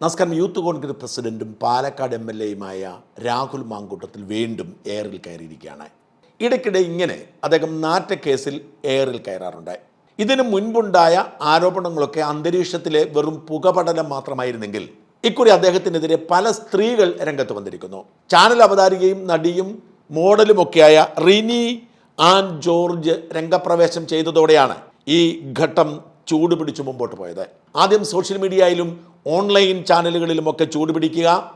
നമസ്കാരം. യൂത്ത് കോൺഗ്രസ് പ്രസിഡന്റും Palakkad M L എയുമായ രാഹുൽ മാങ്കൂട്ടത്തിൽ വീണ്ടും എയറിൽ കയറിയിരിക്കുകയാണ്. ഇടയ്ക്കിടെ ഇങ്ങനെ അദ്ദേഹം നാറ്റക്കേസിൽ എയറിൽ കയറാറുണ്ട്. ഇതിനു മുൻപുണ്ടായ ആരോപണങ്ങളൊക്കെ അന്തരീക്ഷത്തിലെ വെറും പുകപടലം മാത്രമായിരുന്നെങ്കിൽ ഇക്കുറി അദ്ദേഹത്തിനെതിരെ പല സ്ത്രീകൾ രംഗത്ത് വന്നിരിക്കുന്നു. ചാനൽ അവതാരികയും നടിയും മോഡലുമൊക്കെയായ റിനി ആൻ ജോർജ് രംഗപ്രവേശം ചെയ്തതോടെയാണ് ഈ ഘട്ടം ചൂടുപിടിച്ച് മുമ്പോട്ട് പോയത്. ആദ്യം സോഷ്യൽ മീഡിയയിലും ഓൺലൈൻ ചാനലുകളിലുമൊക്കെ ചൂടുപിടിക്കുക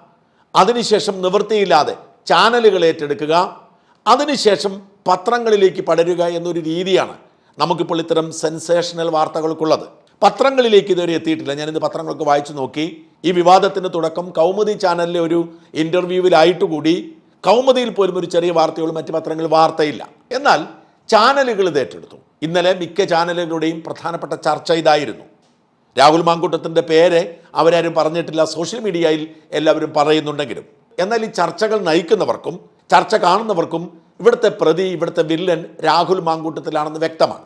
അതിനുശേഷം നിവൃത്തിയില്ലാതെ ചാനലുകൾ ഏറ്റെടുക്കുക അതിനുശേഷം പത്രങ്ങളിലേക്ക് പടരുക എന്നൊരു രീതിയാണ് നമുക്കിപ്പോൾ ഇത്തരം സെൻസേഷണൽ വാർത്തകൾക്കുള്ളത്. പത്രങ്ങളിലേക്ക് ഇതുവരെ എത്തിയിട്ടില്ല. ഞാനിത് പത്രങ്ങളൊക്കെ വായിച്ചു നോക്കി. ഈ വിവാദത്തിന് തുടക്കം കൗമുദി ചാനലിലെ ഒരു ഇന്റർവ്യൂവിലായിട്ട് കൂടി കൗമുദിയിൽ പോലും ഒരു ചെറിയ വാർത്തയോളം മറ്റ് പത്രങ്ങൾ വാർത്തയില്ല. എന്നാൽ ചാനലുകൾ ഇത് ഏറ്റെടുത്തു. ഇന്നലെ മിക്ക ചാനലുകളുടെയും പ്രധാനപ്പെട്ട ചർച്ച ഇതായിരുന്നു. രാഹുൽ മാങ്കൂട്ടത്തിന്റെ പേര് അവരാരും പറഞ്ഞിട്ടില്ല. സോഷ്യൽ മീഡിയയിൽ എല്ലാവരും പറയുന്നുണ്ടെങ്കിലും. എന്നാൽ ഈ ചർച്ചകൾ നയിക്കുന്നവർക്കും ചർച്ച കാണുന്നവർക്കും ഇവിടുത്തെ പ്രതി ഇവിടുത്തെ വില്ലൻ രാഹുൽ മാങ്കൂട്ടത്തിലാണെന്ന് വ്യക്തമാണ്.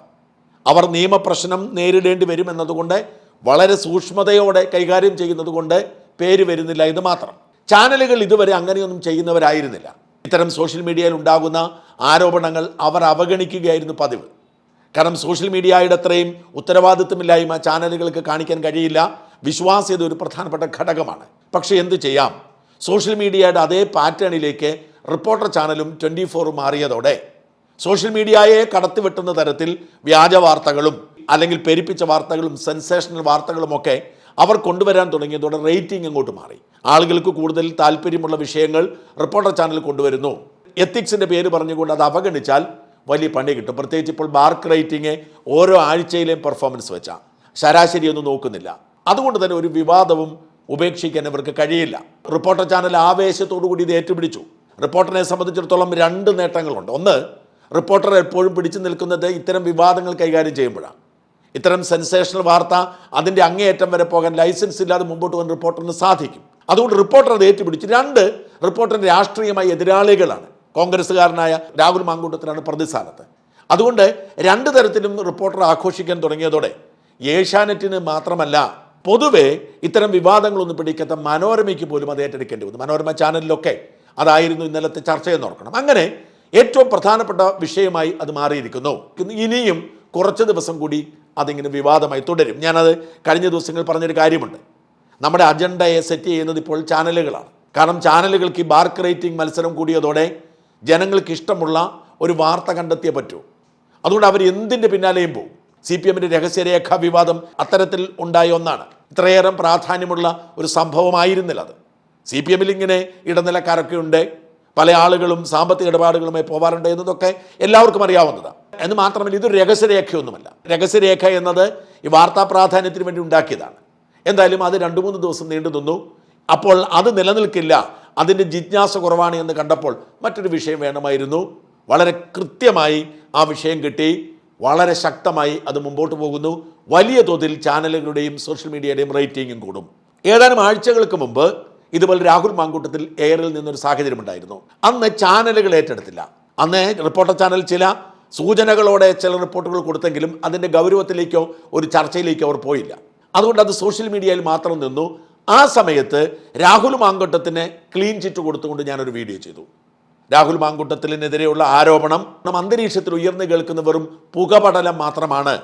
അവർ നിയമപ്രശ്നം നേരിടേണ്ടി വരും എന്നതുകൊണ്ട് വളരെ സൂക്ഷ്മതയോടെ കൈകാര്യം ചെയ്യുന്നത് കൊണ്ട് പേര് വരുന്നില്ല ഇത് മാത്രം. ചാനലുകൾ ഇതുവരെ അങ്ങനെയൊന്നും ചെയ്യുന്നവരായിരുന്നില്ല. ഇത്തരം സോഷ്യൽ മീഡിയയിൽ ഉണ്ടാകുന്ന ആരോപണങ്ങൾ അവർ അവഗണിക്കുകയായിരുന്നു പതിവ്. കാരണം സോഷ്യൽ മീഡിയയുടെ അത്രയും ഉത്തരവാദിത്വമില്ലായ്മ ചാനലുകൾക്ക് കാണിക്കാൻ കഴിയില്ല. വിശ്വാസ്യത ഒരു പ്രധാനപ്പെട്ട ഘടകമാണ്. പക്ഷേ എന്ത് ചെയ്യാം? സോഷ്യൽ മീഡിയയുടെ അതേ പാറ്റേണിലേക്ക് റിപ്പോർട്ടർ ചാനലും ട്വന്റി ഫോറും മാറിയതോടെ സോഷ്യൽ മീഡിയയെ കടത്തിവെട്ടുന്ന തരത്തിൽ വ്യാജ വാർത്തകളും അല്ലെങ്കിൽ പെരുപ്പിച്ച വാർത്തകളും സെൻസേഷണൽ വാർത്തകളുമൊക്കെ അവർ കൊണ്ടുവരാൻ തുടങ്ങിയതോടെ റേറ്റിംഗ് അങ്ങോട്ട് മാറി. ആളുകൾക്ക് കൂടുതൽ താല്പര്യമുള്ള വിഷയങ്ങൾ റിപ്പോർട്ടർ ചാനൽ കൊണ്ടുവരുന്നു. എത്തിക്സിന്റെ പേര് പറഞ്ഞുകൊണ്ട് അത് അവഗണിച്ചാൽ വലിയ പണി കിട്ടും. പ്രത്യേകിച്ച് ഇപ്പോൾ മാർക്ക് റേറ്റിംഗ് ഓരോ ആഴ്ചയിലെയും പെർഫോമൻസ് വെച്ചാൽ ശരാശരി ഒന്നും നോക്കുന്നില്ല. അതുകൊണ്ട് തന്നെ ഒരു വിവാദവും ഉപേക്ഷിക്കാൻ ഇവർക്ക് കഴിയില്ല. റിപ്പോർട്ടർ ചാനൽ ആവേശത്തോടു കൂടി ഇത് ഏറ്റുപിടിച്ചു. റിപ്പോർട്ടറിനെ സംബന്ധിച്ചിടത്തോളം രണ്ട് നേട്ടങ്ങളുണ്ട്. ഒന്ന് റിപ്പോർട്ടർ എപ്പോഴും പിടിച്ചു നിൽക്കുന്നത് ഇത്തരം വിവാദങ്ങൾ കൈകാര്യം ചെയ്യുമ്പോഴാണ്. ഇത്തരം സെൻസേഷണൽ വാർത്ത അതിന്റെ അങ്ങേയറ്റം വരെ പോകാൻ ലൈസൻസ് ഇല്ലാതെ മുമ്പോട്ട് പോകാൻ റിപ്പോർട്ടറിന് സാധിക്കും. അതുകൊണ്ട് റിപ്പോർട്ടർ അത് ഏറ്റുപിടിച്ചു. രണ്ട് റിപ്പോർട്ടറിന്റെ രാഷ്ട്രീയമായ എതിരാളികളാണ്. കോൺഗ്രസ്സുകാരനായ രാഹുൽ മാങ്കൂട്ടത്തിലാണ് പ്രതിസ്ഥാനത്ത്. അതുകൊണ്ട് രണ്ട് തരത്തിലും റിപ്പോർട്ടർ ആഘോഷിക്കാൻ തുടങ്ങിയതോടെ ഏഷ്യാനെറ്റിന് മാത്രമല്ല പൊതുവെ ഇത്തരം വിവാദങ്ങളൊന്നും പിടിക്കാത്ത മനോരമയ്ക്ക് പോലും അത് ഏറ്റെടുക്കേണ്ടി വന്നു. മനോരമ ചാനലിലൊക്കെ അതായിരുന്നു ഇന്നലത്തെ ചർച്ചയെന്ന് ഓർക്കണം. അങ്ങനെ ഏറ്റവും പ്രധാനപ്പെട്ട വിഷയമായി അത് മാറിയിരിക്കുന്നു. ഇനിയും കുറച്ച് ദിവസം കൂടി അതിങ്ങനെ വിവാദമായി തുടരും. ഞാനത് കഴിഞ്ഞ ദിവസങ്ങളിൽ പറഞ്ഞൊരു കാര്യമുണ്ട്. നമ്മുടെ അജണ്ടയെ സെറ്റ് ചെയ്യുന്നത് ഇപ്പോൾ ചാനലുകളാണ്. കാരണം ചാനലുകൾക്ക് ഈ ബാർക്ക് റേറ്റിംഗ് മത്സരം കൂടിയതോടെ ജനങ്ങൾക്ക് ഇഷ്ടമുള്ള ഒരു വാർത്ത കണ്ടെത്തിയേ പറ്റൂ. അതുകൊണ്ട് അവർ എന്തിന്റെ പിന്നാലെയും പോകും സി പി എമ്മിന്റെ രഹസ്യരേഖാ വിവാദം അത്തരത്തിൽ ഉണ്ടായ ഒന്നാണ്. ഇത്രയേറെ പ്രാധാന്യമുള്ള ഒരു സംഭവമായിരുന്നില്ല അത്. സി പി എമ്മിൽ ഇങ്ങനെ ഇടനിലക്കാരൊക്കെ ഉണ്ട്. പല ആളുകളും സാമ്പത്തിക ഇടപാടുകളുമായി പോവാറുണ്ട് എന്നതൊക്കെ എല്ലാവർക്കും അറിയാവുന്നതാണ് എന്ന് മാത്രമല്ല ഇതൊരു രഹസ്യരേഖയൊന്നുമല്ല. രഹസ്യരേഖ എന്നത് ഈ വാർത്താ പ്രാധാന്യത്തിന് വേണ്ടി ഉണ്ടാക്കിയതാണ്. എന്തായാലും അത് രണ്ട് മൂന്ന് ദിവസം നീണ്ടു നിന്നു. അപ്പോൾ അത് നിലനിൽക്കില്ല. അതിന്റെ ജിജ്ഞാസ കുറവാണ് എന്ന് കണ്ടപ്പോൾ മറ്റൊരു വിഷയം വേണമായിരുന്നു. വളരെ കൃത്യമായി ആ വിഷയം കിട്ടി. വളരെ ശക്തമായി അത് മുമ്പോട്ട് പോകുന്നു. വലിയ തോതിൽ ചാനലുകളുടെയും സോഷ്യൽ മീഡിയയുടെയും റേറ്റിംഗും കൂടും. ഏതാനും ആഴ്ചകൾക്ക് മുമ്പ് ഇതുപോലെ രാഹുൽ മാങ്കൂട്ടത്തിൽ എയറിൽ നിന്നൊരു സാഹചര്യം ഉണ്ടായിരുന്നു. അന്ന് ചാനലുകൾ ഏറ്റെടുത്തില്ല. അന്ന് റിപ്പോർട്ടർ ചാനൽ ചില സൂചനകളോടെ ചില റിപ്പോർട്ടുകൾ കൊടുത്തെങ്കിലും അതിന്റെ ഗൗരവത്തിലേക്കോ ഒരു ചർച്ചയിലേക്കോ അവർ പോയില്ല. അതുകൊണ്ട് അത് സോഷ്യൽ മീഡിയയിൽ മാത്രം നിന്നു. ആ സമയത്ത് രാഹുൽ മാങ്കൂട്ടത്തിന് ക്ലീൻ ചിറ്റ് കൊടുത്തുകൊണ്ട് ഞാനൊരു വീഡിയോ ചെയ്തു. രാഹുൽ മാങ്കൂട്ടത്തിനെതിരെയുള്ള ആരോപണം അന്തരീക്ഷത്തിൽ ഉയർന്നു കേൾക്കുന്ന വെറും പുകപടലം മാത്രമാണ്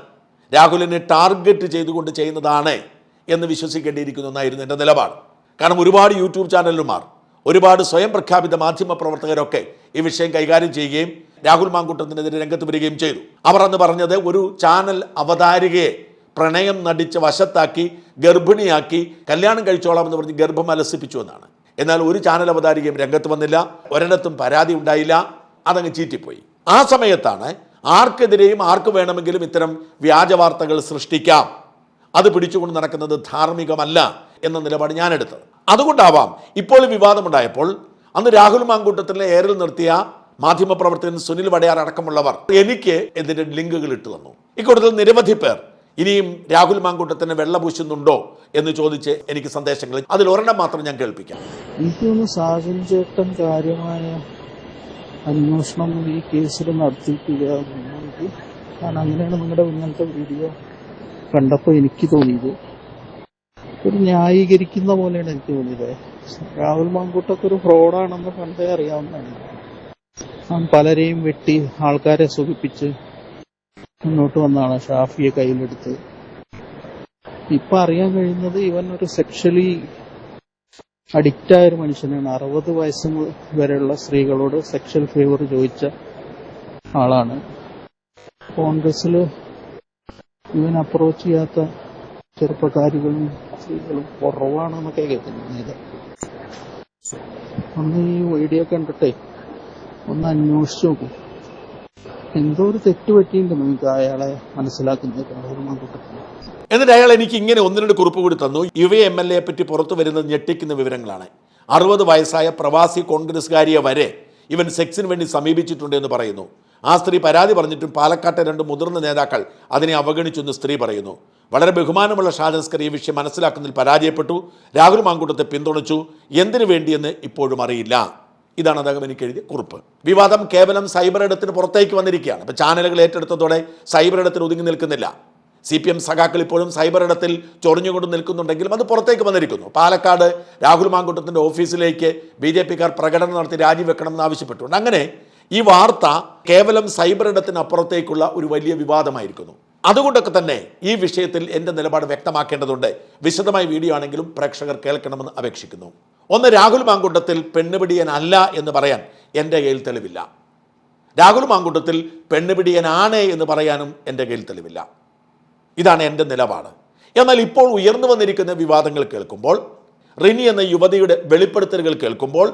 രാഹുലിനെ ടാർഗറ്റ് ചെയ്തുകൊണ്ട് ചെയ്യുന്നതാണ് എന്ന് വിശ്വസിക്കേണ്ടിയിരിക്കുന്നു എന്നായിരുന്നു എന്റെ നിലപാട്. കാരണം ഒരുപാട് യൂട്യൂബ് ചാനലുമാർ ഒരുപാട് സ്വയം പ്രഖ്യാപിത മാധ്യമ പ്രവർത്തകരൊക്കെ ഈ വിഷയം കൈകാര്യം ചെയ്യുകയും രാഹുൽ മാങ്കുട്ടത്തിനെതിരെ രംഗത്ത് വരികയും ചെയ്തു. അവർ അന്ന് പറഞ്ഞത് ഒരു ചാനൽ അവതാരികയെ പ്രണയം നടിച്ച് വശത്താക്കി ഗർഭിണിയാക്കി കല്യാണം കഴിച്ചോളാം എന്ന് പറഞ്ഞ് ഗർഭം അലസിപ്പിച്ചു എന്നാണ്. എന്നാൽ ഒരു ചാനൽ അവതാരികയും രംഗത്ത് വന്നില്ല ഒരിടത്തും പരാതി ഉണ്ടായില്ല അതങ്ങ് ചീറ്റിപ്പോയി. ആ സമയത്താണ് ആർക്കെതിരെയും ആർക്ക് വേണമെങ്കിലും ഇത്തരം വ്യാജ വാർത്തകൾ സൃഷ്ടിക്കാം. അത് പിടിച്ചുകൊണ്ട് നടക്കുന്നത് ധാർമ്മികമല്ല എന്ന നിലപാട് ഞാൻ എടുത്തത് അതുകൊണ്ടാവാം ഇപ്പോൾ വിവാദമുണ്ടായപ്പോൾ അന്ന് രാഹുൽ മാങ്കൂട്ടത്തിലെ എയറിൽ നിർത്തിയ മാധ്യമപ്രവർത്തകൻ സുനിൽ വടയാർ അടക്കമുള്ളവർ എനിക്ക് ഇതിന്റെ ലിങ്കുകൾ ഇട്ടു തന്നു. ഇക്കൂട്ടത്തിൽ നിരവധി പേർ ഇനിയും രാഹുൽ മാങ്കൂട്ടത്തിന് വെള്ള പൂശുന്നുണ്ടോ എന്ന് ചോദിച്ച് എനിക്ക് സന്ദേശങ്ങൾ അതിൽ ഒരെണ്ണം മാത്രം ഞാൻ കേൾപ്പിക്കാം. എനിക്കൊന്ന് സാജൻ ചേട്ടൻ കാര്യമായ അന്വേഷണം ഈ കേസിൽ നടത്തിയിട്ടില്ല കാരണം അങ്ങനെയാണ് നിങ്ങളുടെ ഇങ്ങനത്തെ വീഡിയോ കണ്ടപ്പോൾ എനിക്ക് തോന്നിയത്. ഒരു ന്യായീകരിക്കുന്ന പോലെയാണ് എനിക്ക് തോന്നിയത്. രാഹുൽ മാങ്കൂട്ടൊക്കെ ഒരു ഫ്രോഡാണെന്ന് പണ്ടേ അറിയാവുന്നതാണ്. പലരെയും വെട്ടി ആൾക്കാരെ സുഖിപ്പിച്ച് മുന്നോട്ട് വന്നാണ് ഷാഫിയെ കയ്യിലെടുത്ത്. ഇപ്പൊ അറിയാൻ കഴിയുന്നത് ഇവൻ ഒരു സെക്ഷലി അഡിക്റ്റ് ആയ ഒരു മനുഷ്യനാണ്. അറുപത് വയസ്സ് വരെയുള്ള സ്ത്രീകളോട് സെക്ഷൽ ഫേവർ ചോദിച്ച ആളാണ്. കോൺഗ്രസിൽ ഇവൻ അപ്രോച്ച് ചെയ്യാത്ത ചെറുപ്പക്കാരികളും സ്ത്രീകളും കുറവാണെന്നൊക്കെ കേൾക്കുന്നത് ഒന്ന് ഈ വീഡിയോ കണ്ടിട്ടേ ഒന്ന് അന്വേഷിച്ചു നോക്കും. എന്തോ ഒരു തെറ്റ് പറ്റിയിട്ടുണ്ട് നമുക്ക് അയാളെ മനസ്സിലാക്കുന്നത്. എന്നിട്ട് അയാൾ എനിക്ക് ഇങ്ങനെ ഒന്ന് രണ്ട് കുറിപ്പ് കൂടി തന്നു. യുവ എം എൽ എയെ പറ്റി പുറത്തു വരുന്നത് ഞെട്ടിക്കുന്ന വിവരങ്ങളാണ്. അറുപത് വയസ്സായ പ്രവാസി കോൺഗ്രസ്സുകാരിയെ വരെ ഇവൻ സെക്സിന് വേണ്ടി സമീപിച്ചിട്ടുണ്ട് എന്ന് പറയുന്നു. ആ സ്ത്രീ പരാതി പറഞ്ഞിട്ടും പാലക്കാട്ടെ രണ്ട് മുതിർന്ന നേതാക്കൾ അതിനെ അവഗണിച്ചെന്ന് സ്ത്രീ പറയുന്നു. വളരെ ബഹുമാനമുള്ള ഷാജസ്കർ ഈ വിഷയം മനസ്സിലാക്കുന്നതിൽ പരാജയപ്പെട്ടു. രാഹുൽ മാങ്കൂട്ടത്തെ പിന്തുണച്ചു. എന്തിനു വേണ്ടിയെന്ന് ഇപ്പോഴും അറിയില്ല. ഇതാണ് അദ്ദേഹം എനിക്ക് എഴുതിയ കുറിപ്പ്. വിവാദം കേവലം സൈബർ ഇടത്തിന് പുറത്തേക്ക് വന്നിരിക്കുകയാണ്. അപ്പോൾ ചാനലുകൾ ഏറ്റെടുത്തതോടെ സൈബർ ഇടത്തിന് ഒതുങ്ങി നിൽക്കുന്നില്ല. സി പി എം സഖാക്കൾ ഇപ്പോഴും സൈബർ ഇടത്തിൽ ചൊറിഞ്ഞുകൊണ്ട് നിൽക്കുന്നുണ്ടെങ്കിലും അത് പുറത്തേക്ക് വന്നിരിക്കുന്നു. പാലക്കാട് രാഹുൽ മാങ്കുട്ടത്തിന്റെ ഓഫീസിലേക്ക് ബി ജെ പിക്കാർ പ്രകടനം നടത്തി രാജിവെക്കണം എന്ന് ആവശ്യപ്പെട്ടുകൊണ്ട്. അങ്ങനെ ഈ വാർത്ത കേവലം സൈബർ ഇടത്തിനപ്പുറത്തേക്കുള്ള ഒരു വലിയ വിവാദമായിരിക്കുന്നു. അതുകൊണ്ടൊക്കെ തന്നെ ഈ വിഷയത്തിൽ എന്റെ നിലപാട് വ്യക്തമാക്കേണ്ടതുണ്ട്. വിശദമായ വീഡിയോ ആണെങ്കിലും പ്രേക്ഷകർ കേൾക്കണമെന്ന് അപേക്ഷിക്കുന്നു. ഒന്ന് രാഹുൽ മാങ്കുണ്ടത്തിൽ പെണ്ണുപിടിയനല്ല എന്ന് പറയാൻ എന്റെ കയ്യിൽ തെളിവില്ല. രാഹുൽ മാങ്കുണ്ടത്തിൽ പെണ്ണുപിടിയനാണ് എന്ന് പറയാനും എന്റെ കയ്യിൽ തെളിവില്ല. ഇതാണ് എന്റെ നിലപാട്. എന്നാൽ ഇപ്പോൾ ഉയർന്നു വന്നിരിക്കുന്ന വിവാദങ്ങൾ കേൾക്കുമ്പോൾ റിനി എന്ന യുവതിയുടെ വെളിപ്പെടുത്തലുകൾ കേൾക്കുമ്പോൾ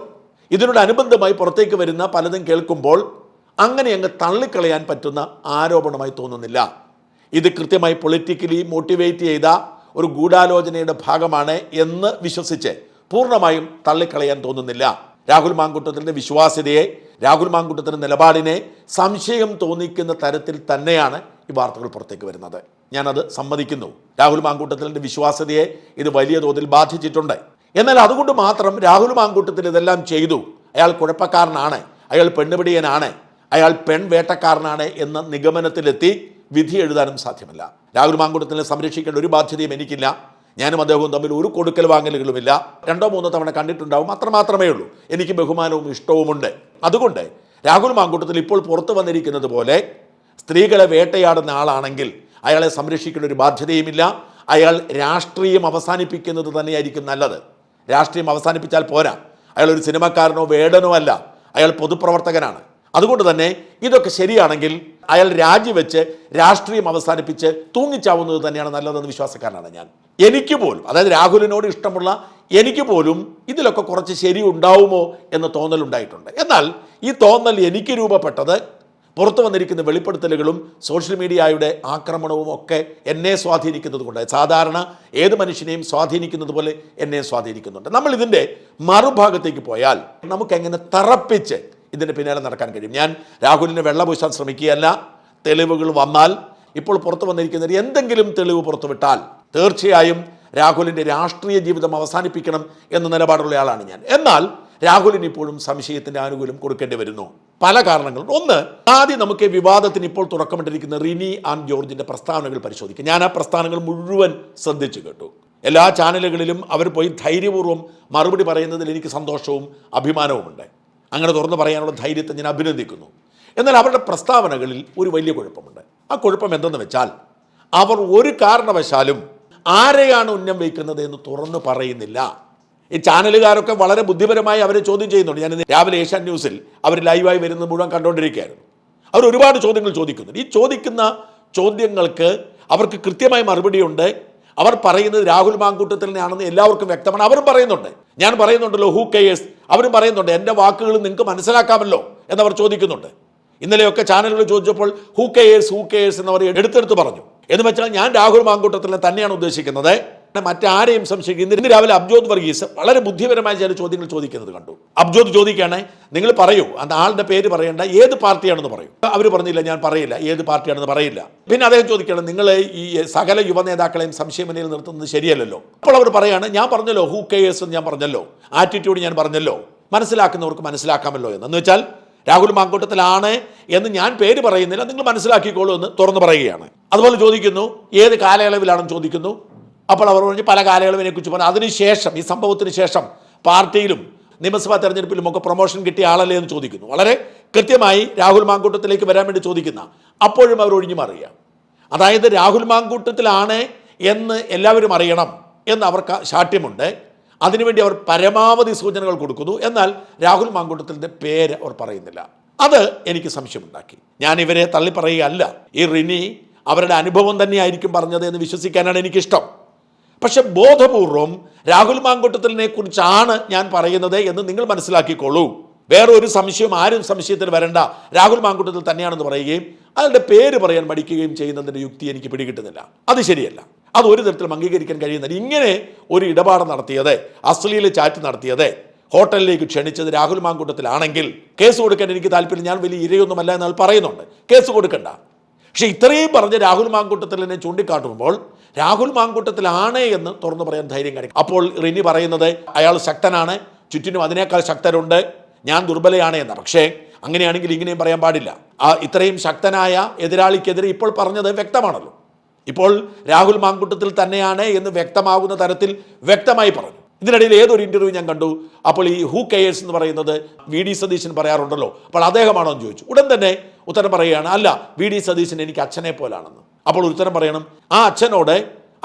ഇതിനോടനുബന്ധമായി പുറത്തേക്ക് വരുന്ന പലതും കേൾക്കുമ്പോൾ അങ്ങനെ അങ്ങ് തള്ളിക്കളയാൻ പറ്റുന്ന ആരോപണമായി തോന്നുന്നില്ല. ഇത് കൃത്യമായി പൊളിറ്റിക്കലി മോട്ടിവേറ്റ് ചെയ്ത ഒരു ഗൂഢാലോചനയുടെ ഭാഗമാണ് എന്ന് വിശ്വസിച്ച് പൂർണമായും തള്ളിക്കളയാൻ തോന്നുന്നില്ല. രാഹുൽ മാങ്കുട്ടത്തിന്റെ വിശ്വാസ്യതയെ രാഹുൽ മാങ്കുട്ടത്തിന്റെ നിലപാടിനെ സംശയം തോന്നിക്കുന്ന തരത്തിൽ തന്നെയാണ് ഈ വാർത്തകൾ പുറത്തേക്ക് വരുന്നത്. ഞാനത് സമ്മതിക്കുന്നു. രാഹുൽ മാങ്കുട്ടത്തിന്റെ വിശ്വാസ്യതയെ ഇത് വലിയ തോതിൽ ബാധിച്ചിട്ടുണ്ട്. എന്നാൽ അതുകൊണ്ട് മാത്രം രാഹുൽ മാങ്കൂട്ടത്തിൽ ഇതെല്ലാം ചെയ്തു. അയാൾ കുഴപ്പക്കാരനാണ്. അയാൾ പെണ്ണുപിടിയനാണ്. അയാൾ പെൺവേട്ടക്കാരനാണ് എന്ന നിഗമനത്തിലെത്തി വിധി എഴുതാനും സാധ്യമല്ല. രാഹുൽ മാങ്കൂട്ടത്തിനെ സംരക്ഷിക്കേണ്ട ഒരു ബാധ്യതയും എനിക്കില്ല. ഞാനും അദ്ദേഹവും തമ്മിൽ ഒരു കൊടുക്കൽ വാങ്ങലുകളുമില്ല. രണ്ടോ മൂന്നോ തവണ കണ്ടിട്ടുണ്ടാവും. അത്ര മാത്രമേ ഉള്ളൂ. എനിക്ക് ബഹുമാനവും ഇഷ്ടവുമുണ്ട്. അതുകൊണ്ട് രാഹുൽ മാങ്കൂട്ടത്തിൽ ഇപ്പോൾ പുറത്തു വന്നിരിക്കുന്നത് പോലെ സ്ത്രീകളെ വേട്ടയാടുന്ന ആളാണെങ്കിൽ അയാളെ സംരക്ഷിക്കേണ്ട ഒരു ബാധ്യതയുമില്ല. അയാൾ രാഷ്ട്രീയം അവസാനിപ്പിക്കുന്നത് തന്നെയായിരിക്കും നല്ലത്. രാഷ്ട്രീയം അവസാനിപ്പിച്ചാൽ പോരാ. അയാൾ ഒരു സിനിമക്കാരനോ വേടനോ അല്ല. അയാൾ പൊതുപ്രവർത്തകനാണ്. അതുകൊണ്ട് തന്നെ ഇതൊക്കെ ശരിയാണെങ്കിൽ അയാൾ രാജിവെച്ച് രാഷ്ട്രീയം അവസാനിപ്പിച്ച് തൂങ്ങിച്ചാവുന്നത് തന്നെയാണ് നല്ലതെന്ന് വിശ്വാസക്കാരനാണ് ഞാൻ. എനിക്ക് പോലും അതായത് രാഹുലിനോട് ഇഷ്ടമുള്ള എനിക്ക് പോലും ഇതിലൊക്കെ കുറച്ച് ശരി ഉണ്ടാവുമോ എന്ന തോന്നലുണ്ടായിട്ടുണ്ട് എന്നാൽ ഈ തോന്നൽ എനിക്ക് രൂപപ്പെട്ടത് പുറത്തു വന്നിരിക്കുന്ന വെളിപ്പെടുത്തലുകളും സോഷ്യൽ മീഡിയയുടെ ആക്രമണവും ഒക്കെ എന്നെ സ്വാധീനിക്കുന്നത് കൊണ്ട് സാധാരണ ഏത് മനുഷ്യനെയും സ്വാധീനിക്കുന്നത് പോലെ എന്നെ സ്വാധീനിക്കുന്നുണ്ട്. നമ്മൾ ഇതിന്റെ മറുഭാഗത്തേക്ക് പോയാൽ നമുക്കെങ്ങനെ തറപ്പിച്ച് ഇതിന്റെ പിന്നാലെ നടക്കാൻ കഴിയും. ഞാൻ രാഹുലിനെ വെള്ളപൂശാൻ ശ്രമിക്കുകയല്ല. തെളിവുകൾ വന്നാൽ ഇപ്പോൾ പുറത്തു വന്നിരിക്കുന്നത് എന്തെങ്കിലും തെളിവ് പുറത്തുവിട്ടാൽ തീർച്ചയായും രാഹുലിന്റെ രാഷ്ട്രീയ ജീവിതം അവസാനിപ്പിക്കണം എന്ന നിലപാടുള്ള ആളാണ് ഞാൻ. എന്നാൽ രാഹുലിന് ഇപ്പോഴും സംശയത്തിന്റെ ആനുകൂല്യം കൊടുക്കേണ്ടി വരുന്നു. പല കാരണങ്ങളുണ്ട്. ഒന്ന് ആദ്യം നമുക്ക് വിവാദത്തിന് ഇപ്പോൾ തുറക്കപ്പെട്ടിരിക്കുന്ന റിനി ആൻഡ് ജോർജിന്റെ പ്രസ്താവനകൾ പരിശോധിക്കാം. ഞാൻ ആ പ്രസ്താവനകൾ മുഴുവൻ ശ്രദ്ധിച്ചു കേട്ടു. എല്ലാ ചാനലുകളിലും അവർ പോയി ധൈര്യപൂർവം മറുപടി പറയുന്നതിൽ എനിക്ക് സന്തോഷവും അഭിമാനവുമുണ്ട്. അങ്ങനെ തുറന്നു പറയാനുള്ള ധൈര്യത്തെ ഞാൻ അഭിനന്ദിക്കുന്നു. എന്നാൽ അവരുടെ പ്രസ്താവനകളിൽ ഒരു വലിയ കുഴപ്പമുണ്ട്. ആ കുഴപ്പം എന്തെന്ന് വെച്ചാൽ അവർ ഒരു കാരണവശാലും ആരെയാണ് ഉന്നം വയ്ക്കുന്നത് എന്ന് തുറന്നു പറയുന്നില്ല. ഈ ചാനലുകാരൊക്കെ വളരെ ബുദ്ധിപരമായി അവരെ ചോദ്യം ചെയ്യുന്നുണ്ട്. ഞാൻ രാവിലെ ഏഷ്യാൻ ന്യൂസിൽ അവർ ലൈവായി വരുന്നത് മുഴുവൻ കണ്ടുകൊണ്ടിരിക്കുകയായിരുന്നു. അവർ ഒരുപാട് ചോദ്യങ്ങൾ ചോദിക്കുന്നുണ്ട്. ഈ ചോദിക്കുന്ന ചോദ്യങ്ങൾക്ക് അവർക്ക് കൃത്യമായ മറുപടിയുണ്ട്. അവർ പറയുന്നത് രാഹുൽ മാങ്കൂട്ടത്തിനാണെന്ന് എല്ലാവർക്കും വ്യക്തമാണ്. അവരും പറയുന്നുണ്ട്. ഞാൻ പറയുന്നുണ്ടല്ലോ ഹൂ കെയേഴ്സ് അവരും പറയുന്നുണ്ട് എന്റെ വാക്കുകൾ നിങ്ങൾക്ക് മനസ്സിലാക്കാമല്ലോ എന്നവർ ചോദിക്കുന്നുണ്ട്. ഇന്നലെയൊക്കെ ചാനലുകൾ ചോദിച്ചപ്പോൾ ഹൂ കെയേഴ്സ് ഹൂ കെയേഴ്സ് എന്നവർ എടുത്തെടുത്ത് പറഞ്ഞു. എന്ന് വെച്ചാൽ ഞാൻ രാഹുൽ മാങ്കൂട്ടത്തിലെ തന്നെയാണ് ഉദ്ദേശിക്കുന്നത്. മറ്റാരെയും സംശയിക്കുന്നത് ഇന്ന് രാവിലെ അബ്ജോദ് വർഗീസ് വളരെ ബുദ്ധിപരമായ ചില ചോദ്യങ്ങൾ ചോദിക്കുന്നത് കണ്ടു. അബ്ജോദ് ചോദിക്കുകയാണ് നിങ്ങൾ പറയൂ. അത് ആളുടെ പേര് പറയേണ്ട. ഏത് പാർട്ടിയാണെന്ന് പറയൂ. അവർ പറഞ്ഞില്ല ഞാൻ പറയില്ല. ഏത് പാർട്ടിയാണെന്ന് പറയില്ല. പിന്നെ അദ്ദേഹം ചോദിക്കണം നിങ്ങൾ ഈ സകല യുവ നേതാക്കളെയും സംശയമനയിൽ നിർത്തുന്നത് ശരിയല്ലല്ലോ? അപ്പോൾ അവർ പറയാണ് ഞാൻ പറഞ്ഞല്ലോ ഹൂ കെയേഴ്സ് എന്ന് ഞാൻ പറഞ്ഞല്ലോ. ആറ്റിറ്റ്യൂഡ് ഞാൻ പറഞ്ഞല്ലോ. മനസ്സിലാക്കുന്നവർക്ക് മനസ്സിലാക്കാമല്ലോ എന്ന്. വെച്ചാൽ രാഹുൽ മാങ്കൂട്ടത്തിലാണ് എന്ന് ഞാൻ പേര് പറയുന്നില്ല. നിങ്ങൾ മനസ്സിലാക്കിക്കോളൂ എന്ന് തുറന്നു പറയുകയാണ്. അതുപോലെ ചോദിക്കുന്നു ഏത് കാലയളവിലാണെന്ന് ചോദിക്കുന്നു? അപ്പോൾ അവർ പറഞ്ഞു പല കാലയളവിനെ കുറിച്ച് പറഞ്ഞു. അതിനുശേഷം ഈ സംഭവത്തിന് ശേഷം പാർട്ടിയിലും നിയമസഭാ തെരഞ്ഞെടുപ്പിലും ഒക്കെ പ്രൊമോഷൻ കിട്ടിയ ആളല്ലേ എന്ന് ചോദിക്കുന്നു. വളരെ കൃത്യമായി രാഹുൽ മാങ്കൂട്ടത്തിലേക്ക് വരാൻ വേണ്ടി ചോദിക്കുന്ന അപ്പോഴും അവർ ഒഴിഞ്ഞു മാറുക അതായത് രാഹുൽ മാങ്കൂട്ടത്തിലാണ് എന്ന് എല്ലാവരും അറിയണം എന്ന് അവർക്ക് ശാഠ്യമുണ്ട്. അതിനുവേണ്ടി അവർ പരമാവധി സൂചനകൾ കൊടുക്കുന്നു. എന്നാൽ രാഹുൽ മാങ്കൂട്ടത്തിന്റെ പേര് അവർ പറയുന്നില്ല. അത് എനിക്ക് സംശയമുണ്ടാക്കി. ഞാൻ ഇവരെ തള്ളിപ്പറയുകയല്ല. ഈ റിനി അവരുടെ അനുഭവം തന്നെയായിരിക്കും പറഞ്ഞത് എന്ന് വിശ്വസിക്കാനാണ് എനിക്കിഷ്ടം. പക്ഷെ ബോധപൂർവം രാഹുൽ മാങ്കൂട്ടത്തിനെ കുറിച്ചാണ് ഞാൻ പറയുന്നത് എന്ന് നിങ്ങൾ മനസ്സിലാക്കിക്കോളൂ. വേറൊരു സംശയം ആരും സംശയത്തിൽ വരണ്ട. രാഹുൽ മാങ്കൂട്ടത്തിൽ തന്നെയാണെന്ന് പറയുകയും അയാളുടെ പേര് പറയാൻ മടിക്കുകയും ചെയ്യുന്നതിന്റെ യുക്തി എനിക്ക് പിടികിട്ടുന്നില്ല. അത് ശരിയല്ല. അത് ഒരു തരത്തിലും അംഗീകരിക്കാൻ കഴിയുന്നില്ല. ഇങ്ങനെ ഒരു ഇടപാട് നടത്തിയത് അശ്ലീല ചാറ്റ് നടത്തിയത് ഹോട്ടലിലേക്ക് ക്ഷണിച്ചത് രാഹുൽ മാങ്കൂട്ടത്തിലാണെങ്കിൽ കേസ് കൊടുക്കാൻ എനിക്ക് താല്പര്യം ഞാൻ വലിയ ഇരയൊന്നുമല്ല എന്നാൽ പറയുന്നുണ്ട്. കേസ് കൊടുക്കണ്ട. പക്ഷേ ഇത്രയും പറഞ്ഞ് രാഹുൽ മാങ്കൂട്ടത്തിലിനെ ചൂണ്ടിക്കാട്ടുമ്പോൾ രാഹുൽ മാങ്കൂട്ടത്തിലാണ് എന്ന് തുറന്നു പറയാൻ ധൈര്യം കാണിക്കും. അപ്പോൾ റിനി പറയുന്നത് അയാൾ ശക്തനാണ് ചുറ്റിനും അതിനേക്കാൾ ശക്തരുണ്ട് ഞാൻ ദുർബലയാണ് എന്ന്. പക്ഷേ അങ്ങനെയാണെങ്കിൽ ഇങ്ങനെയും പറയാൻ പാടില്ല. ആ ഇത്രയും ശക്തനായ എതിരാളിക്കെതിരെ ഇപ്പോൾ പറഞ്ഞത് വ്യക്തമാണല്ലോ. ഇപ്പോൾ രാഹുൽ മാങ്കൂട്ടത്തിൽ തന്നെയാണ് എന്ന് വ്യക്തമാകുന്ന തരത്തിൽ വ്യക്തമായി പറഞ്ഞു. ഇതിനിടയിൽ ഏതൊരു ഇന്റർവ്യൂ ഞാൻ കണ്ടു? അപ്പോൾ ഈ ഹൂ കെയേഴ്സ് എന്ന് പറയുന്നത് വി ഡി സതീശൻ പറയാറുണ്ടല്ലോ. അപ്പോൾ അദ്ദേഹമാണോ എന്ന് ചോദിച്ചു. ഉടൻ തന്നെ ഉത്തരം പറയുകയാണ് അല്ല വി ഡി സതീശൻ എനിക്ക് അച്ഛനെ പോലാണെന്ന്. അപ്പോൾ ഉത്തരം പറയണം ആ അച്ഛനോട്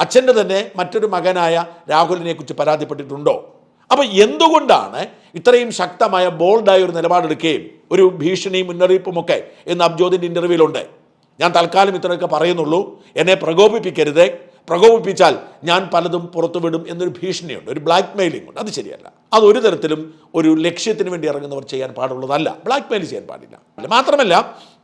അച്ഛന്റെ തന്നെ മറ്റൊരു മകനായ രാഹുലിനെ കുറിച്ച് പരാതിപ്പെട്ടിട്ടുണ്ടോ? അപ്പോൾ എന്തുകൊണ്ടാണ് ഇത്രയും ശക്തമായ ബോൾഡായ ഒരു നിലപാടെടുക്കുകയും ഒരു ഭീഷണിയും മുന്നറിയിപ്പും ഒക്കെ എന്ന് അബ്ജോദിന്റെ ഇന്റർവ്യൂവിലുണ്ട് ഞാൻ തൽക്കാലം ഇത്രയൊക്കെ പറയുന്നുള്ളൂ. എന്നെ പ്രകോപിപ്പിക്കരുത്. പ്രകോപിപ്പിച്ചാൽ ഞാൻ പലതും പുറത്തുവിടും എന്നൊരു ഭീഷണിയുണ്ട് ഒരു ബ്ലാക്ക് മെയിലിംഗ് ഉണ്ട്. അത് ശരിയല്ല. അത് ഒരു തരത്തിലും ഒരു ലക്ഷ്യത്തിന് വേണ്ടി ഇറങ്ങുന്നവർ ചെയ്യാൻ പാടുള്ളതല്ല. ബ്ലാക്ക് മെയിൽ ചെയ്യാൻ പാടില്ല. മാത്രമല്ല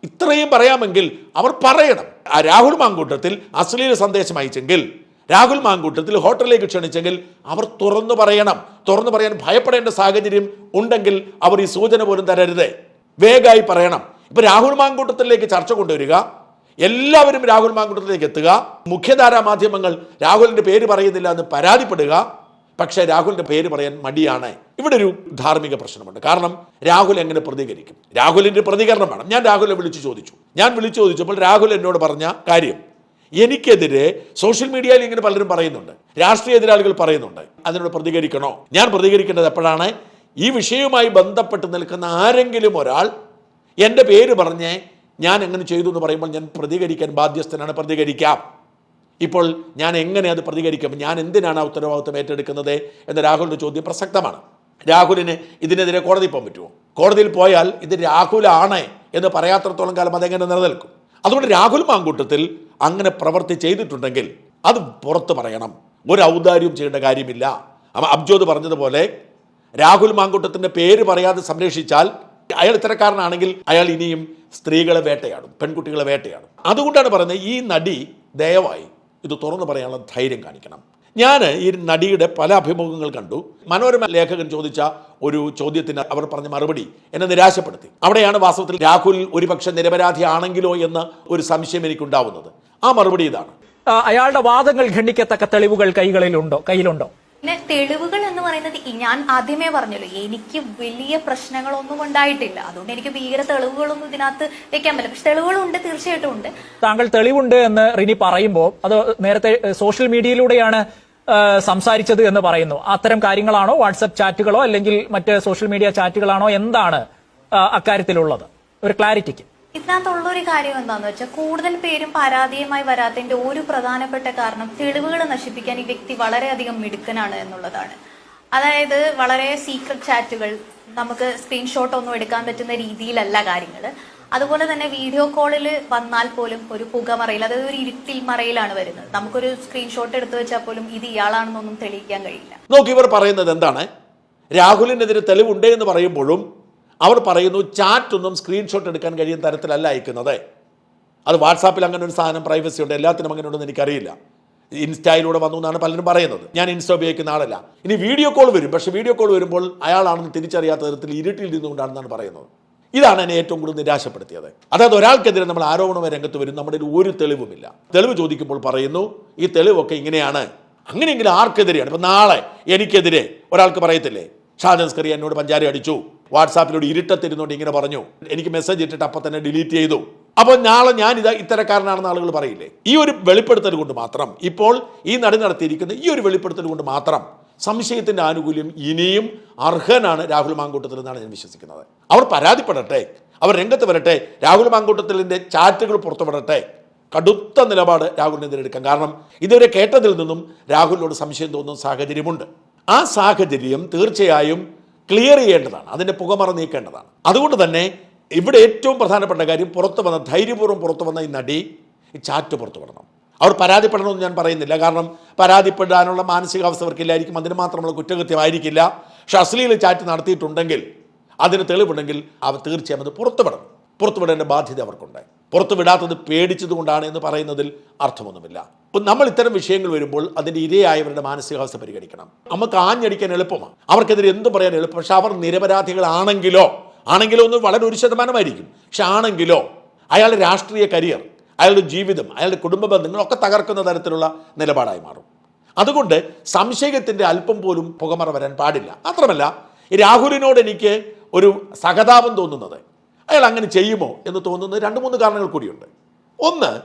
ഇത്രയും പറയാമെങ്കിൽ അവർ പറയണം. ആ രാഹുൽ മാങ്കൂട്ടത്തിൽ അശ്ലീല സന്ദേശം അയച്ചെങ്കിൽ രാഹുൽ മാങ്കൂട്ടത്തിൽ ഹോട്ടലിലേക്ക് ക്ഷണിച്ചെങ്കിൽ അവർ തുറന്നു പറയണം. തുറന്നു പറയാൻ ഭയപ്പെടേണ്ട സാഹചര്യം ഉണ്ടെങ്കിൽ അവർ ഈ സൂചന പോലും തരരുത്. വേഗമായി പറയണം. ഇപ്പൊ രാഹുൽ മാങ്കൂട്ടത്തിലേക്ക് ചർച്ച കൊണ്ടുവരിക. എല്ലാവരും രാഹുൽ മാങ്കൂട്ടത്തിലേക്ക് എത്തുക. മുഖ്യധാരാ മാധ്യമങ്ങൾ രാഹുലിന്റെ പേര് പറയുന്നില്ല എന്ന് പരാതിപ്പെടുക. പക്ഷേ രാഹുലിന്റെ പേര് പറയാൻ മടിയാണ്. ഇവിടെ ഒരു ധാർമ്മിക പ്രശ്നമുണ്ട്. കാരണം രാഹുൽ എങ്ങനെ പ്രതികരിക്കും? രാഹുലിന്റെ പ്രതികരണം വേണം. ഞാൻ രാഹുലിനെ വിളിച്ചു ചോദിച്ചു. ഞാൻ വിളിച്ചു ചോദിച്ചപ്പോൾ രാഹുൽ എന്നോട് പറഞ്ഞ കാര്യം എനിക്കെതിരെ സോഷ്യൽ മീഡിയയിൽ ഇങ്ങനെ പലരും പറയുന്നുണ്ട്. രാഷ്ട്രീയ എതിരാളികൾ പറയുന്നുണ്ട്. അതിനോട് പ്രതികരിക്കണോ? ഞാൻ പ്രതികരിക്കേണ്ടത് എപ്പോഴാണ്? ഈ വിഷയവുമായി ബന്ധപ്പെട്ട് നിൽക്കുന്ന ആരെങ്കിലും ഒരാൾ എന്റെ പേര് പറഞ്ഞ് ഞാൻ എങ്ങനെ ചെയ്തു എന്ന് പറയുമ്പോൾ ഞാൻ പ്രതികരിക്കാൻ ബാധ്യസ്ഥനാണ് പ്രതികരിക്കാം. ഇപ്പോൾ ഞാൻ എങ്ങനെ അത് പ്രതികരിക്കും? ഞാൻ എന്തിനാണ് ഉത്തരവാദിത്വം ഏറ്റെടുക്കുന്നത്? എന്ന രാഹുലിന്റെ ചോദ്യം പ്രസക്തമാണ്. രാഹുലിന് ഇതിനെതിരെ കോടതി പോകാൻ പറ്റുമോ? കോടതിയിൽ പോയാൽ ഇത് രാഹുലാണ് എന്ന് പറയാത്രത്തോളം കാലം അതെങ്ങനെ നിലനിൽക്കും? അതുകൊണ്ട് രാഹുൽ മാങ്കൂട്ടത്തിൽ അങ്ങനെ പ്രവൃത്തി ചെയ്തിട്ടുണ്ടെങ്കിൽ അത് പുറത്ത് പറയണം. ഒരു ഔദാര്യവും ചെയ്യേണ്ട കാര്യമില്ല. അബ്ജോദ് പറഞ്ഞതുപോലെ രാഹുൽ മാങ്കൂട്ടത്തിന്റെ പേര് പറയാതെ സംരക്ഷിച്ചാൽ അയാൾ ഇത്തരക്കാരനാണെങ്കിൽ അയാൾ ഇനിയും സ്ത്രീകളെ വേട്ടയാടും പെൺകുട്ടികളെ വേട്ടയാടും. അതുകൊണ്ടാണ് പറയുന്നത് ഈ നടി ദയവായി ഇത് തുറന്നു പറയാനുള്ള ധൈര്യം കാണിക്കണം. ഞാൻ ഈ നടിയുടെ പല അഭിമുഖങ്ങൾ കണ്ടു. മനോരമ ലേഖകൻ ചോദിച്ച ഒരു ചോദ്യത്തിന് അവർ പറഞ്ഞ മറുപടി എന്നെ നിരാശപ്പെടുത്തി. അവിടെയാണ് വാസ്തവത്തിൽ രാഹുൽ ഒരുപക്ഷെ നിരപരാധി ആണെങ്കിലോ എന്ന ഒരു സംശയം എനിക്കുണ്ടാവുന്നത്. ആ മറുപടി ഇതാണ്. അയാളുടെ വാദങ്ങൾ ഖണ്ഡിക്കത്തക്ക തെളിവുകൾ കൈകളിലുണ്ടോ? കയ്യിലുണ്ടോ? പിന്നെ തെളിവുകൾ എന്ന് പറയുന്നത് ഞാൻ ആദ്യമേ പറഞ്ഞല്ലോ എനിക്ക് വലിയ പ്രശ്നങ്ങളൊന്നും ഉണ്ടായിട്ടില്ല. അതുകൊണ്ട് എനിക്ക് ഭീകര തെളിവുകളൊന്നും ഇതിനകത്ത് വെക്കാൻ പറ്റില്ല. പക്ഷെ തെളിവുകളുണ്ട് തീർച്ചയായിട്ടും ഉണ്ട്. താങ്കൾ തെളിവുണ്ട് എന്ന് റിനി പറയുമ്പോൾ അത് നേരത്തെ സോഷ്യൽ മീഡിയയിലൂടെയാണ് സംസാരിച്ചത് എന്ന് പറയുന്നു. അത്തരം കാര്യങ്ങളാണോ വാട്സപ്പ് ചാറ്റുകളോ അല്ലെങ്കിൽ മറ്റ് സോഷ്യൽ മീഡിയ ചാറ്റുകളാണോ? എന്താണ് അക്കാര്യത്തിലുള്ളത്? ഒരു ക്ലാരിറ്റിക്ക്. ഇതിനകത്തുള്ള ഒരു കാര്യം എന്താന്ന് വെച്ചാൽ കൂടുതൽ പേരും പരാതിയുമായി വരാത്തതിന്റെ ഒരു പ്രധാനപ്പെട്ട കാരണം തെളിവുകൾ നശിപ്പിക്കാൻ ഈ വ്യക്തി വളരെയധികം മിടുക്കനാണ് എന്നുള്ളതാണ്. അതായത് വളരെ സീക്രട്ട് ചാറ്റുകൾ നമുക്ക് സ്ക്രീൻഷോട്ട് ഒന്നും എടുക്കാൻ പറ്റുന്ന രീതിയിലല്ല കാര്യങ്ങൾ അതുപോലെ തന്നെ വീഡിയോ കോളിൽ വന്നാൽ പോലും ഒരു പുകമറയിൽ അതായത് ഒരു ഇരുട്ടിൽ മറയിലാണ് വരുന്നത്. നമുക്കൊരു സ്ക്രീൻഷോട്ട് എടുത്തു വെച്ചാൽ പോലും ഇത് ഇയാളാണെന്നൊന്നും തെളിയിക്കാൻ കഴിയില്ല. നോക്കി ഇവർ പറയുന്നത് എന്താണ്? രാഹുലിനെതിരെ തെളിവുണ്ട് എന്ന് പറയുമ്പോഴും അവർ പറയുന്നു ചാറ്റൊന്നും സ്ക്രീൻഷോട്ട് എടുക്കാൻ കഴിയുന്ന തരത്തിലല്ല അയക്കുന്നത്. അത് വാട്സാപ്പിൽ അങ്ങനെ ഒരു സാധനം പ്രൈവസി ഉണ്ട് എല്ലാത്തിനും അങ്ങനെ ഉണ്ടെന്ന് എനിക്കറിയില്ല. ഇൻസ്റ്റയിലൂടെ വന്നു എന്നാണ് പലരും പറയുന്നത്. ഞാൻ ഇൻസ്റ്റ ഉപയോഗിക്കുന്ന ആളല്ല. ഇനി വീഡിയോ കോൾ വരും പക്ഷേ വീഡിയോ കോൾ വരുമ്പോൾ അയാളാണെന്ന് തിരിച്ചറിയാത്ത തരത്തിൽ ഇരുട്ടിൽ നിന്നുകൊണ്ടാണെന്നാണ് പറയുന്നത്. ഇതാണ് എന്നെ ഏറ്റവും കൂടുതൽ നിരാശപ്പെടുത്തിയത്. അതായത് ഒരാൾക്കെതിരെ നമ്മൾ ആരോപണമായി രംഗത്ത് വരും നമ്മുടെ ഒരു തെളിവുമില്ല. തെളിവ് ചോദിക്കുമ്പോൾ പറയുന്നു ഈ തെളിവൊക്കെ ഇങ്ങനെയാണ്. അങ്ങനെയെങ്കിലും ആർക്കെതിരെയാണ്? ഇപ്പം നാളെ എനിക്കെതിരെ ഒരാൾക്ക് പറയത്തില്ലേ? ഷാജൻസ്കറി എന്നോട് പഞ്ചാരി അടിച്ചു. വാട്സാപ്പിലൂടെ ഇരുട്ടത്തിരുന്നുകൊണ്ട് ഇങ്ങനെ പറഞ്ഞു. എനിക്ക് മെസ്സേജ് ഇട്ടിട്ട് അപ്പം തന്നെ ഡിലീറ്റ് ചെയ്തു. അപ്പോൾ നാളെ ഞാൻ ഇത് ഇത്തരക്കാരനാണെന്ന് ആളുകൾ പറയില്ലേ? ഈ ഒരു വെളിപ്പെടുത്തൽ കൊണ്ട് മാത്രം ഇപ്പോൾ ഈ നടി നടത്തിയിരിക്കുന്ന ഈ ഒരു വെളിപ്പെടുത്തൽ കൊണ്ട് മാത്രം സംശയത്തിന്റെ ആനുകൂല്യം ഇനിയും അർഹനാണ് രാഹുൽ മാങ്കൂട്ടത്തിൽ എന്നാണ് ഞാൻ വിശ്വസിക്കുന്നത്. അവർ പരാതിപ്പെടട്ടെ. അവർ രംഗത്ത് വരട്ടെ. രാഹുൽ മാങ്കൂട്ടത്തിലിന്റെ ചാറ്റുകൾ പുറത്തുവിടട്ടെ. കടുത്ത നിലപാട് രാഹുലിനെതിരെ എടുക്കാം കാരണം ഇതുവരെ കേട്ടതിൽ നിന്നും രാഹുലിനോട് സംശയം തോന്നുന്ന സാഹചര്യമുണ്ട്. ആ സാഹചര്യം തീർച്ചയായും ക്ലിയർ ചെയ്യേണ്ടതാണ് അതിന്റെ പുകമറ നീക്കേണ്ടതാണ്. അതുകൊണ്ട് തന്നെ ഇവിടെ ഏറ്റവും പ്രധാനപ്പെട്ട കാര്യം പുറത്തു വന്ന ധൈര്യപൂർവം പുറത്തു വന്ന ഈ നടി ഈ ചാറ്റ് പുറത്തു വിടണം. അവർ പരാതിപ്പെടണമെന്ന് ഞാൻ പറയുന്നില്ല കാരണം പരാതിപ്പെടാനുള്ള മാനസികാവസ്ഥ അവർക്കില്ലായിരിക്കും അതിന് മാത്രമുള്ള കുറ്റകൃത്യമായിരിക്കില്ല. പക്ഷെ അശ്ലീല ചാറ്റ് നടത്തിയിട്ടുണ്ടെങ്കിൽ അതിന് തെളിവുണ്ടെങ്കിൽ അവർ തീർച്ചയായും അത് പുറത്തുവിടണം പുറത്തുവിടേണ്ട ബാധ്യത അവർക്കുണ്ട്. പുറത്തു വിടാത്തത് പേടിച്ചതുകൊണ്ടാണ് എന്ന് പറയുന്നതിൽ അർത്ഥമൊന്നുമില്ല. നമ്മൾ ഇത്തരം വിഷയങ്ങൾ വരുമ്പോൾ അതിന്റെ ഇരയായവരുടെ മാനസികാവസ്ഥ പരിഗണിക്കണം. നമുക്ക് ആഞ്ഞടിക്കാൻ എളുപ്പമാണ്. അവർക്കെതിരെ എന്ത് പറയാൻ എളുപ്പം. പക്ഷെ അവർ നിരപരാധികളാണെങ്കിലോ ആണെങ്കിലോ ഒന്ന് വളരെ ഒരു ശതമാനമായിരിക്കും. പക്ഷെ ആണെങ്കിലോ അയാളുടെ രാഷ്ട്രീയ കരിയർ അയാളുടെ ജീവിതം അയാളുടെ കുടുംബ ബന്ധങ്ങളൊക്കെ തകർക്കുന്ന തരത്തിലുള്ള നിലപാടായി മാറും. അതുകൊണ്ട് സംശയത്തിന്റെ അല്പം പോലും പുകമറ വരാൻ പാടില്ല. മാത്രമല്ല രാഹുലിനോട് എനിക്ക് ഒരു സഹതാപം തോന്നുന്നത്. അയാൾ അങ്ങനെ ചെയ്യുമോ എന്ന് തോന്നുന്ന രണ്ട് മൂന്ന് കാരണങ്ങൾ കൂടിയുണ്ട്. ഒന്ന്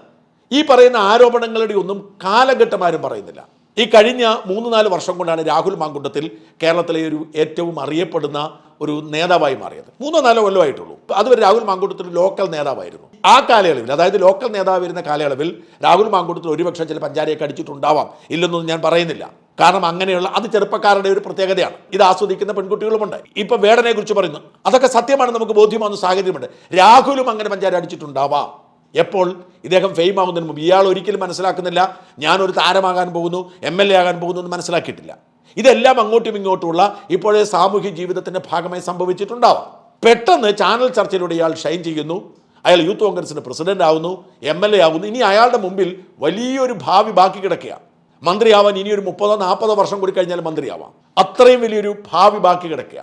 ഈ പറയുന്ന ആരോപണങ്ങളുടെ ഒന്നും കാലഘട്ടമാരും പറയുന്നില്ല. ഈ കഴിഞ്ഞ മൂന്ന് നാല് വർഷം കൊണ്ടാണ് രാഹുൽ മാങ്കുണ്ടത്തിൽ കേരളത്തിലെ ഒരു ഏറ്റവും അറിയപ്പെടുന്ന ഒരു നേതാവായി മാറിയത്. മൂന്നോ നാലോ കൊല്ലമായിട്ടുള്ളൂ. അതുവരെ രാഹുൽ മാങ്കൂട്ടത്തിൽ ലോക്കൽ നേതാവായിരുന്നു. ആ കാലയളവിൽ അതായത് ലോക്കൽ നേതാവായിരുന്ന കാലയളവിൽ രാഹുൽ മാങ്കൂട്ടത്തിൽ ഒരുപക്ഷെ ചില പഞ്ചാരിയൊക്കെ അടിച്ചിട്ടുണ്ടാവാം. ഇല്ലെന്നൊന്നും ഞാൻ പറയുന്നില്ല. കാരണം അങ്ങനെയുള്ള അത് ചെറുപ്പക്കാരുടെ ഒരു പ്രത്യേകതയാണ്. ഇത് ആസ്വദിക്കുന്ന പെൺകുട്ടികളുമുണ്ട്. ഇപ്പൊ വേടനെ കുറിച്ച് പറയുന്നു. അതൊക്കെ സത്യമാണ് നമുക്ക് ബോധ്യമാകുന്ന സാഹചര്യമുണ്ട്. രാഹുലും അങ്ങനെ പഞ്ചാര അടിച്ചിട്ടുണ്ടാവാം. എപ്പോൾ? ഇദ്ദേഹം ഫെയിം ആവുന്നതിന് മുമ്പ്. ഇയാൾ ഒരിക്കലും മനസ്സിലാക്കുന്നില്ല. ഞാനൊരു താരമാകാൻ പോകുന്നു എം എൽ എ ആകാൻ പോകുന്നു എന്ന് മനസ്സിലാക്കിയിട്ടില്ല. ഇതെല്ലാം അങ്ങോട്ടും ഇങ്ങോട്ടുമുള്ള ഇപ്പോഴേ സാമൂഹ്യ ജീവിതത്തിന്റെ ഭാഗമായി സംഭവിച്ചിട്ടുണ്ടാവാം. പെട്ടെന്ന് ചാനൽ ചർച്ചയിലൂടെ ഇയാൾ ഷൈൻ ചെയ്യുന്നു. അയാൾ യൂത്ത് കോൺഗ്രസിന്റെ പ്രസിഡന്റ് ആവുന്നു എം എൽ എ ആവുന്നു. ഇനി അയാളുടെ മുമ്പിൽ വലിയൊരു ഭാവി ബാക്കി കിടക്കുകയാണ്. മന്ത്രിയാവാൻ ഇനി ഒരു മുപ്പതോ നാൽപ്പതോ വർഷം കൂടി കഴിഞ്ഞാൽ മന്ത്രിയാവാം. അത്രയും വലിയൊരു ഭാവി ബാക്കി കിടക്കുക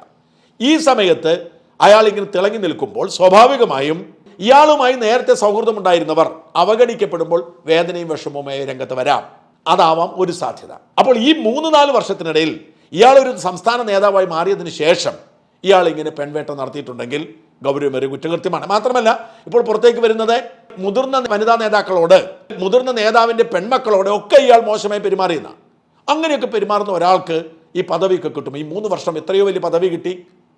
ഈ സമയത്ത് അയാൾ ഇങ്ങനെ തിളങ്ങി നിൽക്കുമ്പോൾ സ്വാഭാവികമായും ഇയാളുമായി നേരത്തെ സൗഹൃദമുണ്ടായിരുന്നവർ അവഗണിക്കപ്പെടുമ്പോൾ വേദനയും വിഷമവുമായി രംഗത്ത് വരാം. അതാവാം ഒരു സാധ്യത. അപ്പോൾ ഈ മൂന്ന് നാല് വർഷത്തിനിടയിൽ ഇയാൾ ഒരു സംസ്ഥാന നേതാവായി മാറിയതിന് ശേഷം ഇയാൾ ഇങ്ങനെ പെൺവേട്ട നടത്തിയിട്ടുണ്ടെങ്കിൽ ഗൗരവമേറിയ കുറ്റകൃത്യമാണ്. മാത്രമല്ല ഇപ്പോൾ പുറത്തേക്ക് വരുന്നത് മുതിർന്ന വനിതാ നേതാക്കളോട് മുതിർന്ന നേതാവിന്റെ പെൺമക്കളോട് ഒക്കെ ഇയാൾ മോശമായി പെരുമാറിയെന്ന. അങ്ങനെയൊക്കെ പെരുമാറുന്ന ഒരാൾക്ക് ഈ പദവിയൊക്കെ കിട്ടും. ഈ മൂന്ന് വർഷം എത്രയോ വലിയ പദവി കിട്ടി.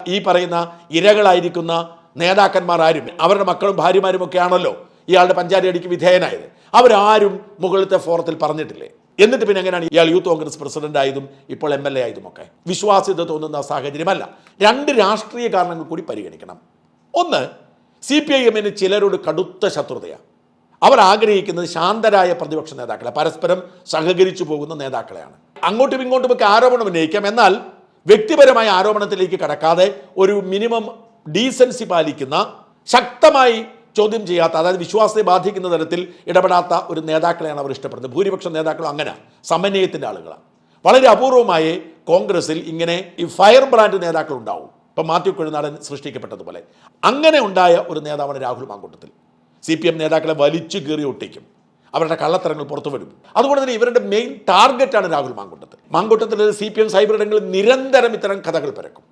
ഈ പറയുന്ന ഇരകളായിരിക്കുന്ന നേതാക്കന്മാർ ആരും അവരുടെ മക്കളും ഭാര്യമാരും ഒക്കെ ആണല്ലോ ഇയാളുടെ പഞ്ചായത്തടിക്ക് വിധേയനായത്. അവരാരും മുകളിലത്തെ ഫോറത്തിൽ പറഞ്ഞിട്ടില്ലേ? എന്നിട്ട് പിന്നെ എങ്ങനെയാണ് ഇയാൾ യൂത്ത് കോൺഗ്രസ് പ്രസിഡന്റ് ആയതും ഇപ്പോൾ എം എൽ എ ആയതും ഒക്കെ? വിശ്വാസ്യത തോന്നുന്ന സാഹചര്യമല്ല. രണ്ട് രാഷ്ട്രീയ കാരണങ്ങൾ കൂടി പരിഗണിക്കണം. ഒന്ന് സി പി ഐ എമ്മിന് ചിലരോട് കടുത്ത ശത്രുതയാണ് അവർ ആഗ്രഹിക്കുന്നത് ശാന്തരായ പ്രതിപക്ഷ നേതാക്കളെ. പരസ്പരം സഹകരിച്ചു പോകുന്ന നേതാക്കളെയാണ്. അങ്ങോട്ടും ഇങ്ങോട്ടും ഒക്കെ ആരോപണം ഉന്നയിക്കാം. എന്നാൽ വ്യക്തിപരമായ ആരോപണത്തിലേക്ക് കടക്കാതെ ഒരു മിനിമം ഡീസൻസി പാലിക്കുന്ന ശക്തമായി ചോദ്യം ചെയ്യാത്ത അതായത് വിശ്വാസത്തെ ബാധിക്കുന്ന തരത്തിൽ ഇടപെടാത്ത ഒരു നേതാക്കളെയാണ് അവർ ഇഷ്ടപ്പെടുന്നത്. ഭൂരിപക്ഷ നേതാക്കളും അങ്ങനെ. സമന്വയത്തിന്റെ ആളുകളാണ് വളരെ അപൂർവമായി കോൺഗ്രസിൽ ഇങ്ങനെ ഈ ഫയർ ബ്രാൻഡ് നേതാക്കൾ ഉണ്ടാവും ഇപ്പം മാത്യു കൊഴുനാടൻ സൃഷ്ടിക്കപ്പെട്ടതുപോലെ. അങ്ങനെ ഉണ്ടായ ഒരു നേതാവാണ് Rahul Mamkootathil. C P M നേതാക്കളെ വലിച്ചു കീറി ഒട്ടിക്കും. അവരുടെ കള്ളത്തരങ്ങൾ പുറത്തു വരും. അതുകൊണ്ട് തന്നെ ഇവരുടെ main ടാർഗറ്റാണ് Rahul Mamkootathil. Mamkootathil C P M cyber ഇടങ്ങളിൽ നിരന്തരം ഇത്തരം കഥകൾ പരക്കും.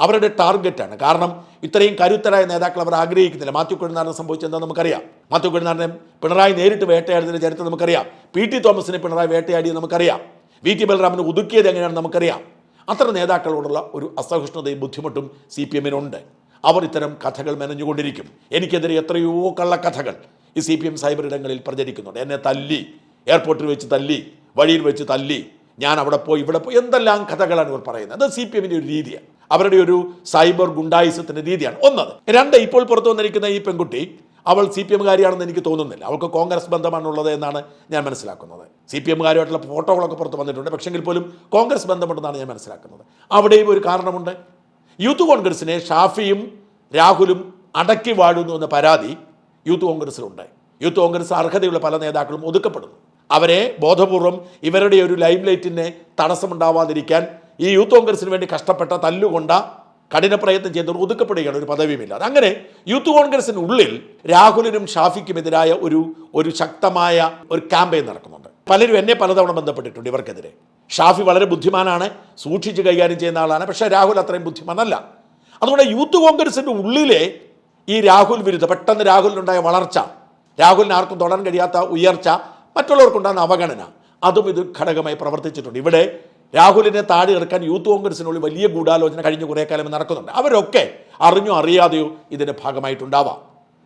അവരുടെ ടാർഗറ്റാണ് കാരണം ഇത്രയും കരുത്തരായ നേതാക്കൾ അവർ ആഗ്രഹിക്കുന്നില്ല. മാത്യു കുഴനാടൻ സംഭവിച്ചെന്താ നമുക്കറിയാം. മാത്യു കുഴനാടനെ പിണറായി നേരിട്ട് വേട്ടയാടിയതിന്റെ ചരിത്രം നമുക്കറിയാം. പി ടി തോമസിനെ പിണറായി വേട്ടയാടിയത് നമുക്കറിയാം. വി ടി ബലറാമിനെ ഒതുക്കിയത് എങ്ങനെയാണെന്ന് നമുക്കറിയാം. അത്തരം നേതാക്കളോടുള്ള ഒരു അസഹിഷ്ണുതയും ബുദ്ധിമുട്ടും സി പി എമ്മിനുണ്ട്. അവർ ഇത്തരം കഥകൾ മെനഞ്ഞുകൊണ്ടിരിക്കും. എനിക്കെതിരെ എത്രയോ കള്ളക്കഥകൾ ഈ സി പി എം സൈബർ ഇടങ്ങളിൽ പ്രചരിക്കുന്നുണ്ട്. എന്നെ തല്ലി എയർപോർട്ടിൽ വെച്ച് തല്ലി വഴിയിൽ വെച്ച് തല്ലി ഞാൻ അവിടെ പോയി ഇവിടെ പോയി എന്തെല്ലാം കഥകളാണ് ഇവർ പറയുന്നത്? അത് സി പി എമ്മിന്റെ ഒരു രീതിയാണ്. അവരുടെ ഒരു സൈബർ ഗുണ്ടായിസത്തിന്റെ രീതിയാണ്. ഒന്നത്. രണ്ട് ഇപ്പോൾ പുറത്തു വന്നിരിക്കുന്ന ഈ പെൺകുട്ടി അവൾ സി പി എമ്മുകാരിയാണെന്ന് എനിക്ക് തോന്നുന്നില്ല. അവൾക്ക് കോൺഗ്രസ് ബന്ധമാണുള്ളത് എന്നാണ് ഞാൻ മനസ്സിലാക്കുന്നത്. സി പി എമ്മുകാരുമായിട്ടുള്ള ഫോട്ടോകളൊക്കെ പുറത്ത് വന്നിട്ടുണ്ട്. പക്ഷെങ്കിൽ പോലും കോൺഗ്രസ് ബന്ധമുണ്ടെന്നാണ് ഞാൻ മനസ്സിലാക്കുന്നത്. അവിടെയും ഒരു കാരണമുണ്ട്. യൂത്ത് കോൺഗ്രസിനെ ഷാഫിയും രാഹുലും അടക്കി വാഴുന്നു എന്ന പരാതി യൂത്ത് കോൺഗ്രസിലുണ്ട് യൂത്ത് കോൺഗ്രസ് അർഹതയുള്ള പല നേതാക്കളും ഒതുക്കപ്പെടുന്നു. അവരെ ബോധപൂർവം ഇവരുടെ ഒരു ലൈം ലൈറ്റിനെ തടസ്സമുണ്ടാവാതിരിക്കാൻ ഈ യൂത്ത് കോൺഗ്രസിന് വേണ്ടി കഷ്ടപ്പെട്ട തല്ലുകൊണ്ട കഠിന പ്രയത്നം ചെയ്യുന്നവർ ഒതുക്കപ്പെടുകയാണ് ഒരു പദവിയുമില്ല. അങ്ങനെ യൂത്ത് കോൺഗ്രസിനുള്ളിൽ രാഹുലിനും ഷാഫിക്കും ഷാഫിക്കുമെതിരായ ഒരു ഒരു ശക്തമായ ഒരു ക്യാമ്പയിൻ നടക്കുന്നുണ്ട്. പലരും എന്നെ പലതവണ ബന്ധപ്പെട്ടിട്ടുണ്ട് ഇവർക്കെതിരെ. ഷാഫി വളരെ ബുദ്ധിമാനാണ് സൂക്ഷിച്ച് കൈകാര്യം ചെയ്യുന്ന ആളാണ് പക്ഷേ രാഹുൽ അത്രയും ബുദ്ധിമാനല്ല. അതുകൊണ്ട് യൂത്ത് കോൺഗ്രസിന്റെ ഉള്ളിലെ ഈ രാഹുൽ വിരുദ്ധ പെട്ടെന്ന് രാഹുലിനുണ്ടായ വളർച്ച രാഹുലിന് ആർക്കും തുടരാൻ കഴിയാത്ത ഉയർച്ച മറ്റുള്ളവർക്കുണ്ടാകുന്ന അവഗണന അതും ഇത് ഘടകമായി പ്രവർത്തിച്ചിട്ടുണ്ട്. ഇവിടെ രാഹുലിനെ താടി ഇറക്കാൻ യൂത്ത് കോൺഗ്രസിനുള്ളിൽ വലിയ ഗൂഢാലോചന കഴിഞ്ഞ കുറേ കാലം നടക്കുന്നുണ്ട്. അവരൊക്കെ അറിഞ്ഞോ അറിയാതെയോ ഇതിന്റെ ഭാഗമായിട്ടുണ്ടാവാം.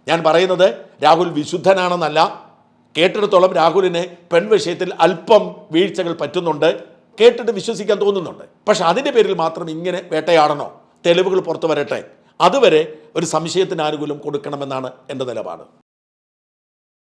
ഞാൻ പറയുന്നത് രാഹുൽ വിശുദ്ധനാണെന്നല്ല. കേട്ടിടത്തോളം രാഹുലിന് പെൺവിഷയത്തിൽ അല്പം വീഴ്ചകൾ പറ്റുന്നുണ്ട്. കേട്ടിട്ട് വിശ്വസിക്കാൻ തോന്നുന്നുണ്ട്. പക്ഷെ അതിന്റെ പേരിൽ മാത്രം ഇങ്ങനെ വേട്ടയാടണോ? തെളിവുകൾ പുറത്തു വരട്ടെ. അതുവരെ ഒരു സംശയത്തിന് ആനുകൂല്യം കൊടുക്കണമെന്നാണ് എന്റെ നിലപാട്.